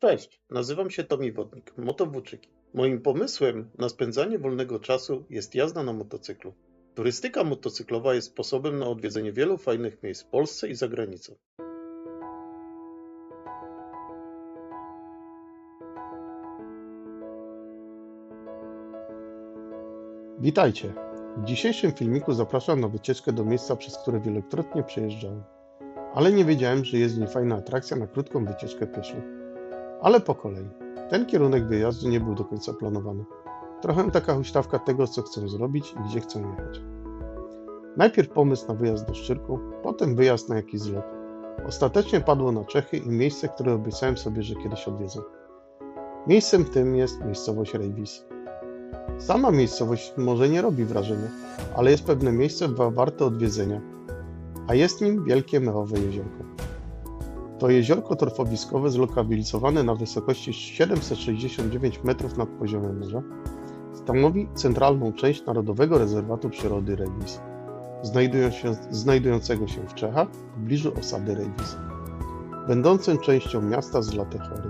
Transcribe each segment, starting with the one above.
Cześć, nazywam się Tomi Wodnik, Motowłóczyki. Moim pomysłem na spędzanie wolnego czasu jest jazda na motocyklu. Turystyka motocyklowa jest sposobem na odwiedzenie wielu fajnych miejsc w Polsce i za granicą. Witajcie! W dzisiejszym filmiku zapraszam na wycieczkę do miejsca, przez które wielokrotnie przejeżdżałem. Ale nie wiedziałem, że jest w niej fajna atrakcja na krótką wycieczkę pieszą. Ale po kolei. Ten kierunek wyjazdu nie był do końca planowany. Trochę taka huśtawka tego, co chcę zrobić i gdzie chcę jechać. Najpierw pomysł na wyjazd do Szczyrku, potem wyjazd na jakiś zlot. Ostatecznie padło na Czechy i miejsce, które obiecałem sobie, że kiedyś odwiedzę. Miejscem tym jest miejscowość Rejwis. Sama miejscowość może nie robi wrażenia, ale jest pewne miejsce wa- warte odwiedzenia, a jest nim wielkie mechowe jeziorko. To jeziorko torfowiskowe zlokalizowane na wysokości 769 metrów nad poziomem morza stanowi centralną część Narodowego Rezerwatu Przyrody się, znajdującego się w Czechach w pobliżu osady Rejwis, będącym częścią miasta z Latechory.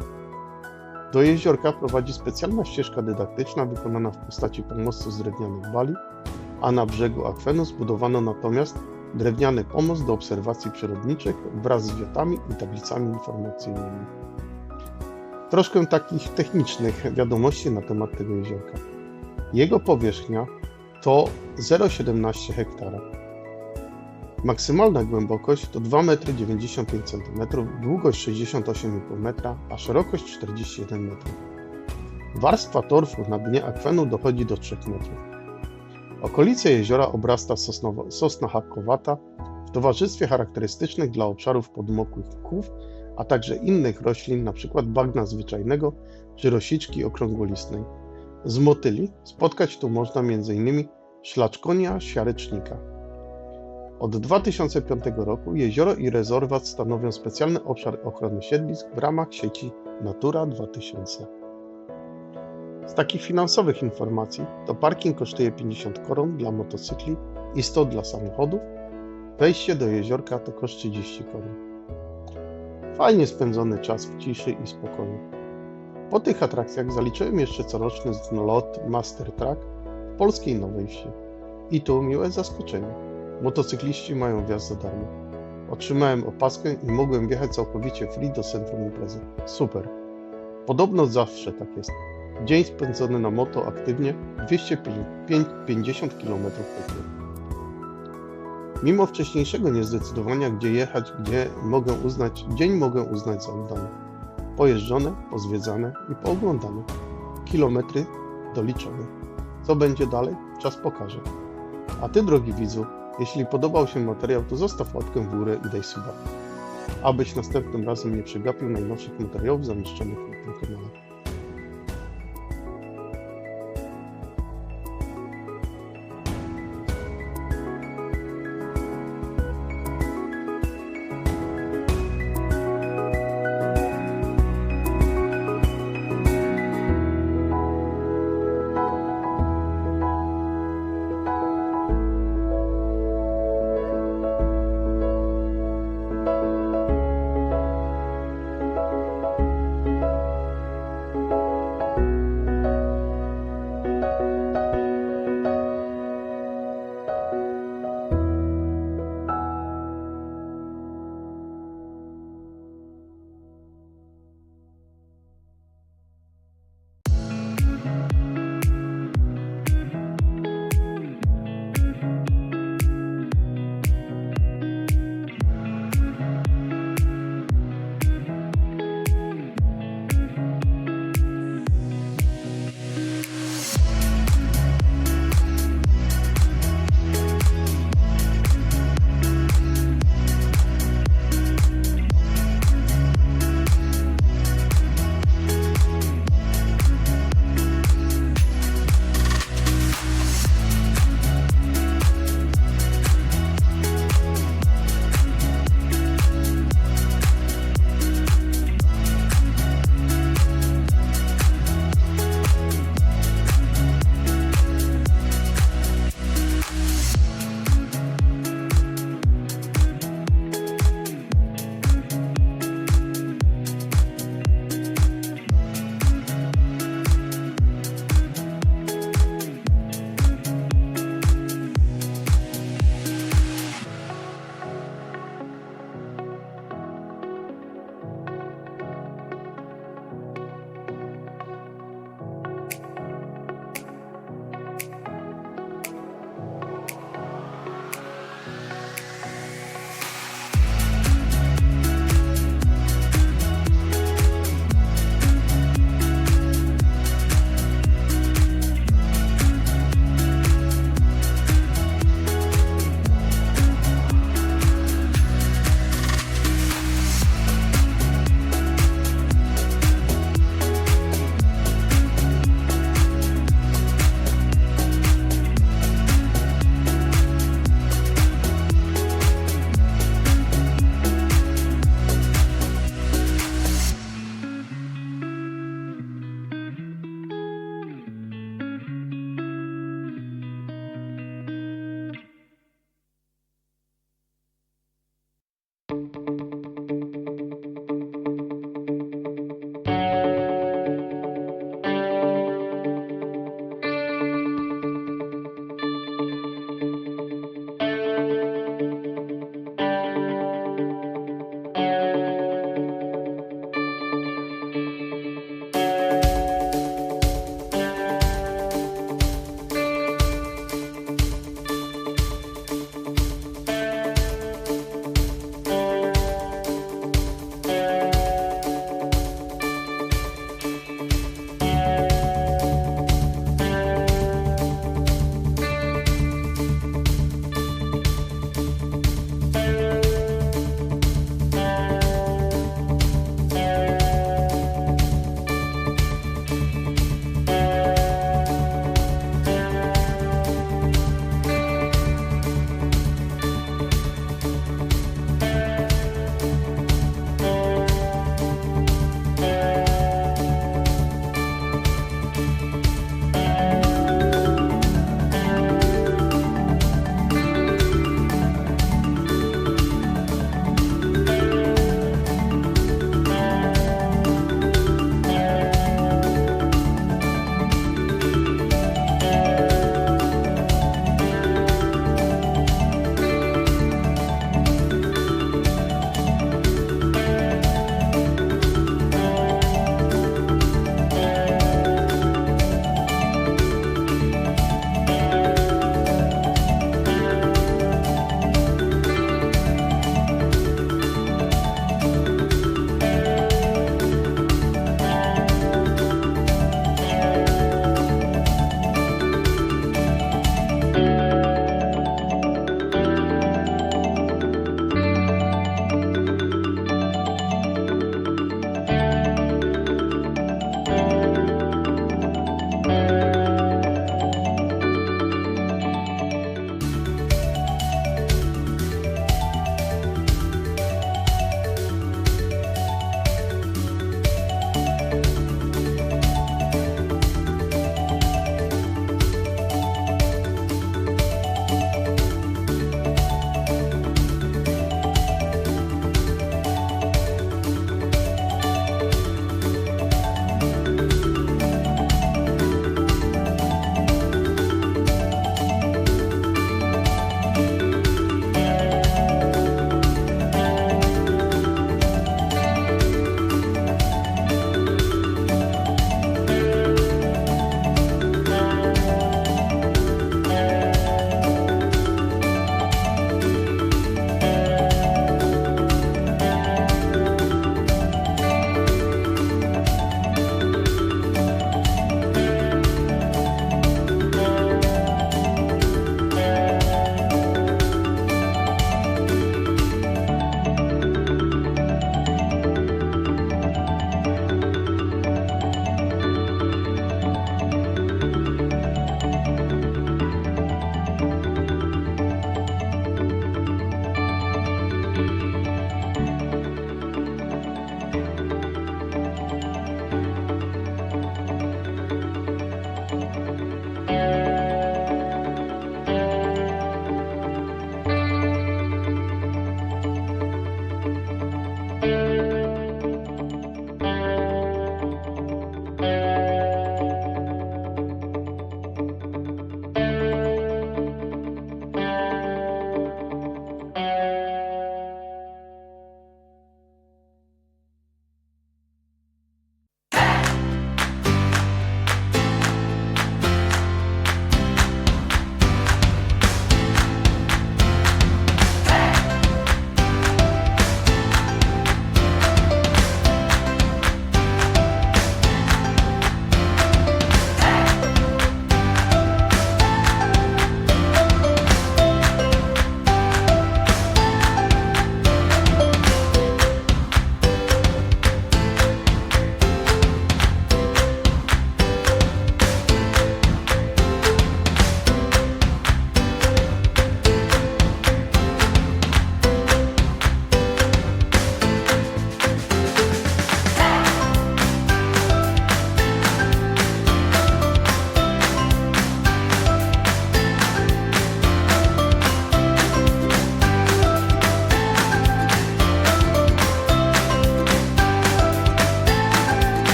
Do jeziorka prowadzi specjalna ścieżka dydaktyczna wykonana w postaci pomostu z drewnianych bali, a na brzegu akwenu zbudowano natomiast drewniany pomost do obserwacji przyrodniczych wraz z wiatami i tablicami informacyjnymi. Troszkę takich technicznych wiadomości na temat tego jeziorka. Jego powierzchnia to 0,17 hektara. Maksymalna głębokość to 2,95 m, długość 68,5 m, a szerokość 41 m. Warstwa torfu na dnie akwenu dochodzi do 3 metrów. Okolice jeziora obrasta sosna hakowata w towarzystwie charakterystycznych dla obszarów podmokłych kłów, a także innych roślin, np. bagna zwyczajnego czy rosiczki okrągłolistnej. Z motyli spotkać tu można m.in. szlaczkonia siarecznika. Od 2005 roku jezioro i rezerwat stanowią specjalny obszar ochrony siedlisk w ramach sieci Natura 2000. Z takich finansowych informacji to parking kosztuje 50 koron dla motocykli i 100 dla samochodów. Wejście do jeziorka to koszt 30 koron. Fajnie spędzony czas w ciszy i spokoju. Po tych atrakcjach zaliczyłem jeszcze coroczny zlot Master Track w polskiej Nowej Wsi. I tu miłe zaskoczenie. Motocykliści mają wjazd za darmo. Otrzymałem opaskę i mogłem wjechać całkowicie free do centrum imprezy. Super. Podobno zawsze tak jest. Dzień spędzony na moto aktywnie 250 km piecznie. Mimo wcześniejszego niezdecydowania, gdzie jechać, gdzie mogę uznać, dzień mogę uznać za udany. Pojeżdżone, pozwiedzane i pooglądane. Kilometry doliczone. Co będzie dalej? Czas pokaże. A Ty, drogi widzu, jeśli podobał się materiał, to zostaw łapkę w górę i daj suba, abyś następnym razem nie przegapił najnowszych materiałów zamieszczonych na tym kanale.